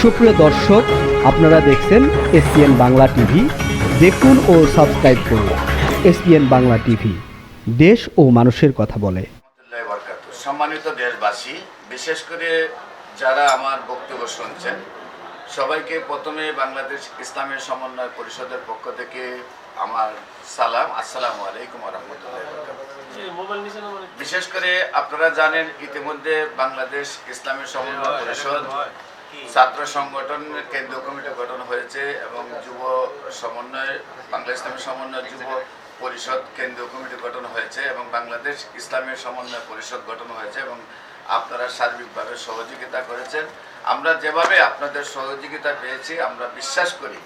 সুপ্রিয় দর্শক আপনারা দেখছেন এসপিএন বাংলা টিভি। দেখুন ও সাবস্ক্রাইব করুন এসপিএন বাংলা টিভি। দেশ ও মানুষের কথা বলে। সম্মানিত দেশবাসী বিশেষ করে যারা আমার বক্তব্য শুনছেন সবাইকে প্রথমে বাংলাদেশ ইসলামের সমন্বয় পরিষদের পক্ষ থেকে আমার সালাম। আসসালামু আলাইকুম রহমতুল্লাহ বিশেষ করে আপনারা জানেন ইতিমধ্যে বাংলাদেশ ইসলামের সমন্বয় পরিষদ ছাত্র সংগঠন কেন্দ্রীয় কমিটি গঠন হয়েছে এবং যুব সমন্বয় বাংলা ইসলামের সমন্বয় যুব পরিষদ কেন্দ্রীয় কমিটি গঠন হয়েছে এবং বাংলাদেশ ইসলামের সমন্বয় পরিষদ গঠন হয়েছে এবং আপনারা সার্বিকভাবে সহযোগিতা করেছেন। আমরা যেভাবে আপনাদের সহযোগিতা পেয়েছি, আমরা বিশ্বাস করি,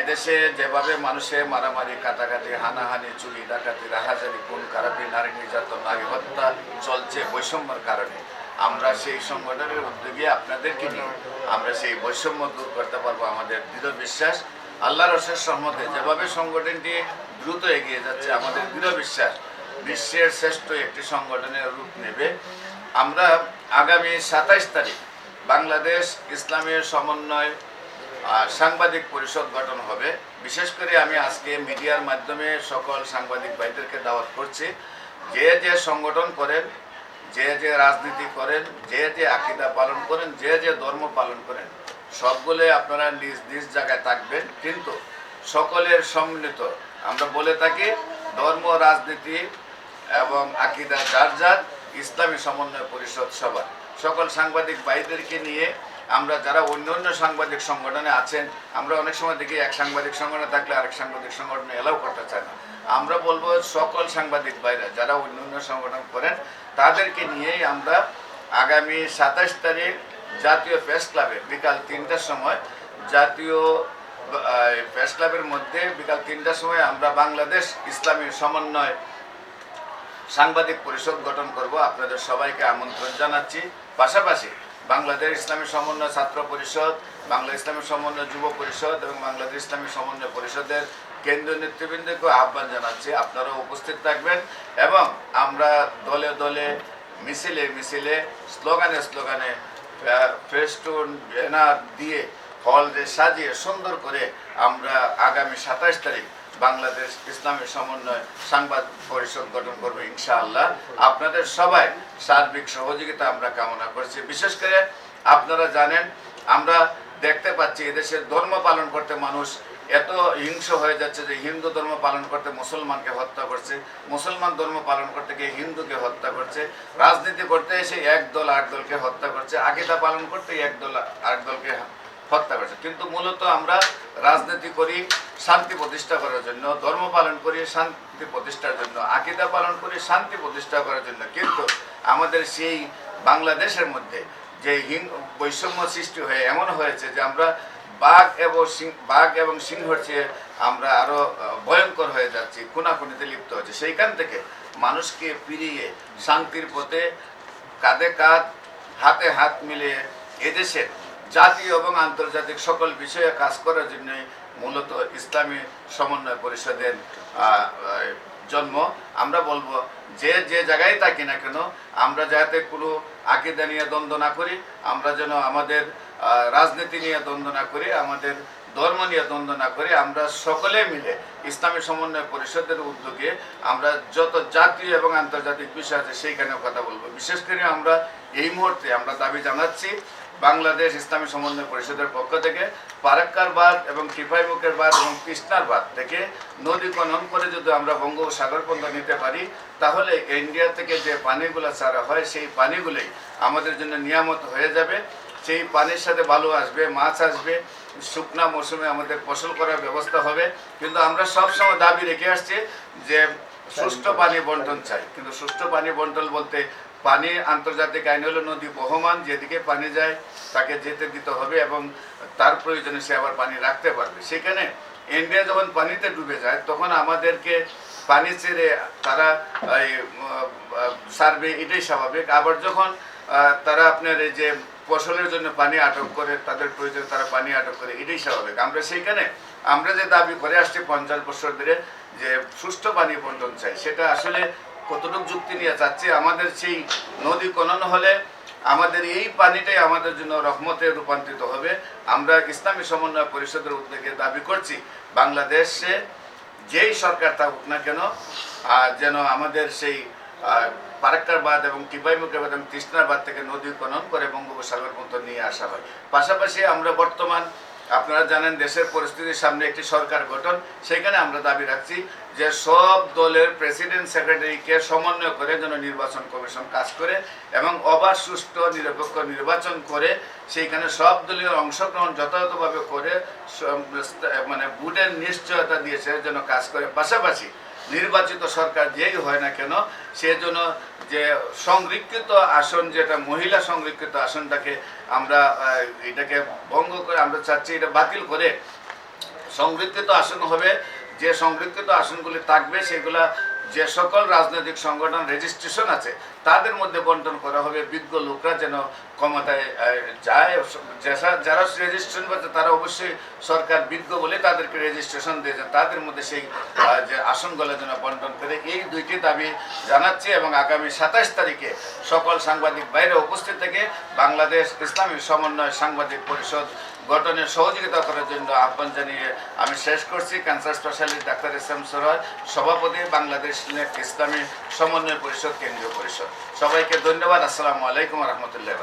এদেশে যেভাবে মানুষের মারামারি, কাটাকাটি, হানাহানি, চুরি, ডাকাতি, রাহাজারি কোন কারাপি, নারী নির্যাতন, নারী হত্যা চলছে বৈষম্যের কারণে। আমরা সেই সংগঠনের উদ্যোগে আপনাদেরকে নিয়ে আমরা সেই বৈষম্য দূর করতে পারব আমাদের দৃঢ় বিশ্বাস। আল্লাহর অশেষ সম্মতে যেভাবে সংগঠনটি দ্রুত এগিয়ে যাচ্ছে, আমাদের দৃঢ় বিশ্বাস বিশ্বের শ্রেষ্ঠ একটি সংগঠনের রূপ নেবে। আমরা আগামী সাতাইশ তারিখ বাংলাদেশ ইসলামের সমন্বয় সাংবাদিক পরিষদ গঠন হবে। বিশেষ করে আমি আজকে মিডিয়ার মাধ্যমে সকল সাংবাদিক ভাইদেরকে দাওয়াত করছি। যে যে সংগঠন করেন যে যে রাজনীতি করেন, যে যে আকিদা পালন করেন, যে যে ধর্ম পালন করেন, সবগুলো আপনারা নিজ নিজ জায়গায় থাকবেন। কিন্তু সকলের সম্মিলিত আমরা বলে থাকি, ধর্ম, রাজনীতি এবং আকিদা যার যার, ইসলামী সমন্বয় পরিষদ সভা সকল সাংবাদিক ভাইদেরকে নিয়ে আমরা যারা অন্য অন্য সাংবাদিক সংগঠনে আছেন, আমরা অনেক সময় দেখি এক সাংবাদিক সংগঠনে থাকলে আরেক সাংবাদিক সংগঠনে এলাও করতে চায় না। আমরা বলব সকল সাংবাদিক ভাইরা, যারা অন্য অন্য সংগঠন করেন তাদেরকে নিয়েই আমরা আগামী সাতাশ তারিখ জাতীয় প্রেস ক্লাবে বিকাল তিনটার সময় জাতীয় প্রেস ক্লাবের মধ্যে বিকাল তিনটার সময় আমরা বাংলাদেশ ইসলামী সমন্বয় সাংবাদিক পরিষদ গঠন করব। আপনাদের সবাইকে আমন্ত্রণ জানাচ্ছি। পাশাপাশি বাংলাদেশ ইসলামী সমন্বয় ছাত্র পরিষদ বাংলা ইসলামী সমন্বয় যুব পরিষদ এবং বাংলাদেশ ইসলামী সমন্বয় পরিষদের কেন্দ্রীয় নেতৃবৃন্দকে আহ্বান জানাচ্ছি। আপনারাও উপস্থিত থাকবেন এবং আমরা দলে দলে মিছিলে মিছিলে, স্লোগানে স্লোগানে ফেস্টুন, ব্যানার দিয়ে হল যে সাজিয়ে সুন্দর করে আমরা আগামী সাতাশ তারিখ বাংলাদেশ ইসলামী সমন্বয় সাংবাদ পরিষদ গঠন করব ইনশাআল্লাহ। আপনাদের সবাই সার্বিক সহযোগিতা আমরা কামনা করছি। বিশেষ করে আপনারা জানেন, আমরা দেখতে পাচ্ছি, এদেশের ধর্ম পালন করতে মানুষ এত হিংস হয়ে যাচ্ছে যে হিন্দু ধর্ম পালন করতে মুসলমানকে হত্যা করছে। মুসলমান ধর্ম পালন করতে গিয়ে হিন্দুকে হত্যা করছে। রাজনীতি করতে এসে এক দল আরেক দলকে হত্যা করছে। আকিদা পালন করতে এক দল আরেক দলকে হত্যা করছে। কিন্তু মূলত আমরা রাজনীতি করি শান্তি প্রতিষ্ঠা করার জন্য, ধর্ম পালন করি শান্তি প্রতিষ্ঠার জন্য, আকিদা পালন করি শান্তি প্রতিষ্ঠা করার জন্য। কিন্তু আমাদের সেই বাংলাদেশের মধ্যে যে হিং বৈষম্য সৃষ্টি হয়ে এমন হয়েছে যে আমরা বাঘ এবং বাঘ এবং সিংহর চেয়ে আমরা আরও ভয়ঙ্কর হয়ে যাচ্ছি, খুনাখুনিতে লিপ্ত হচ্ছে। সেইখান থেকে মানুষকে ফিরিয়ে শান্তির পথে কাঁধে কাঁধ, হাতে হাত মিলিয়ে এদেশের জাতীয় এবং আন্তর্জাতিক সকল বিষয়ে কাজ করার জন্য মূলত ইসলামী সমন্বয় পরিষদের জন্ম আমরা বলব, যে যে জায়গায় থাকি না কেন, আমরা যাতে কোনো আকিদা নিয়ে দ্বন্দ্ব না করি, আমরা যেন আমাদের রাজনীতি নিয়ে দ্বন্দ্ব না করি, আমাদের ধর্ম নিয়ে দ্বন্দ্ব না করে, আমরা সকলে মিলে ইসলামী সমন্বয় পরিষদের উদ্যোগে আমরা যত জাতীয় এবং আন্তর্জাতিক বিষয় আছে সেইখানেও কথা বলব। বিশেষ করে আমরা এই মুহূর্তে আমরা দাবি জানাচ্ছি বাংলাদেশ ইসলামী সমন্বয় পরিষদের পক্ষ থেকে পারাক্কার বাদ এবং টিফাই মুখের বাদ এবং কৃষ্ণার বাদ থেকে নদী খনন করে যদি আমরা বঙ্গোপসাগর পর্যন্ত নিতে পারি তাহলে ইন্ডিয়া থেকে যে পানিগুলো ছাড়া হয় সেই পানিগুলোই আমাদের জন্য নিয়ামত হয়ে যাবে। সেই পানির সাথে বালু আসবে মাছ আসবে শুকনা মৌসুমে আমাদের ফসল করার ব্যবস্থা হবে। কিন্তু আমরা সবসময় দাবি রেখে আসছি যে সুষ্ঠু পানি বন্টন চাই। কিন্তু সুষ্ঠু পানি বন্টন বলতে পানি আন্তর্জাতিক আইন হলো নদী বহমান, যেদিকে পানি যায় তাকে যেতে দিতে হবে এবং তার প্রয়োজনে সে আবার পানি রাখতে পারবে। সেখানে ইন্ডিয়া যখন পানিতে ডুবে যায়, তখন আমাদেরকে পানি ছেড়ে তারা সার্ভে এটাই স্বাভাবিক। আবার যখন তারা আপনার এই যে ফসলের জন্য পানি আটক করে, তাদের প্রয়োজনে তারা পানি আটক করে, এটাই স্বাভাবিক। আমরা সেইখানে, আমরা যে দাবি করে আসছি পঞ্চাশ বছর ধরে যে সুস্থ পানি বন্টন চাই, সেটা আসলে কতটুকু যুক্তি নিয়ে চাচ্ছি আমাদের সেই নদী খনন হলে আমাদের এই পানিটাই আমাদের জন্য রহমতে রূপান্তরিত হবে। আমরা ইসলামী সমন্বয় পরিষদের উদ্যোগে দাবি করছি, বাংলাদেশে যেই সরকার থাকুক না কেন যেন আমাদের সেই বাদ এবং টিপাই মুখেবাদ এবং তৃষ্ণার বাদ থেকে নদী খনন করে বঙ্গোপসাগর পর্যন্ত নিয়ে আসা হয়। পাশাপাশি আমরা বর্তমান আপনারা জানেন দেশের পরিস্থিতির সামনে একটি সরকার গঠন, সেখানে আমরা দাবি রাখছি যে সব দলের প্রেসিডেন্ট সেক্রেটারিকে সমন্বয় করে যেন নির্বাচন কমিশন কাজ করে এবং অবাধ, সুষ্ঠু, নিরপেক্ষ নির্বাচন করে সেইখানে সব দলীয় অংশগ্রহণ যথাযথভাবে করে মানে বুটের নিশ্চয়তা দিয়েছে যেন কাজ করে। পাশাপাশি নির্বাচিত সরকার যেই হয় না কেন, সেজন্য যে সংরক্ষিত আসন, যেটা মহিলা সংরক্ষিত আসনটাকে আমরা এটাকে ভঙ্গ করে আমরা চাচ্ছি, এটা বাতিল করে সংরক্ষিত আসন হবে। যে সংরক্ষিত আসনগুলি থাকবে, সেগুলা যে সকল রাজনৈতিক সংগঠন রেজিস্ট্রেশন আছে, তাদের মধ্যে বন্টন করা হবে, বিজ্ঞ লোকরা যেন ক্ষমতায় যায়। যেসা- যারা রেজিস্ট্রেশন করছে, তারা অবশ্যই সরকার বিজ্ঞ বলে তাদেরকে রেজিস্ট্রেশন দিয়েছে তাদের মধ্যে সেই যে আসনগুলো যেন বন্টন করে, এই দুইটি দাবি জানাচ্ছি এবং আগামী সাতাশ তারিখে সকল সাংবাদিক বাইরে উপস্থিত থেকে বাংলাদেশ ইসলামী সমন্বয় সাংবাদিক পরিষদ গঠনে সহযোগিতা করার জন্য আহ্বান জানিয়ে আমি শেষ করছি। Cancer specialist doctor S M সরয় সভাপতি বাংলাদেশ ইসলামী সমন্বয় পরিষদ, কেন্দ্রীয় পরিষদ। সবাইকে ধন্যবাদ। আসসালামু আলাইকুম রহমতুল্লাহ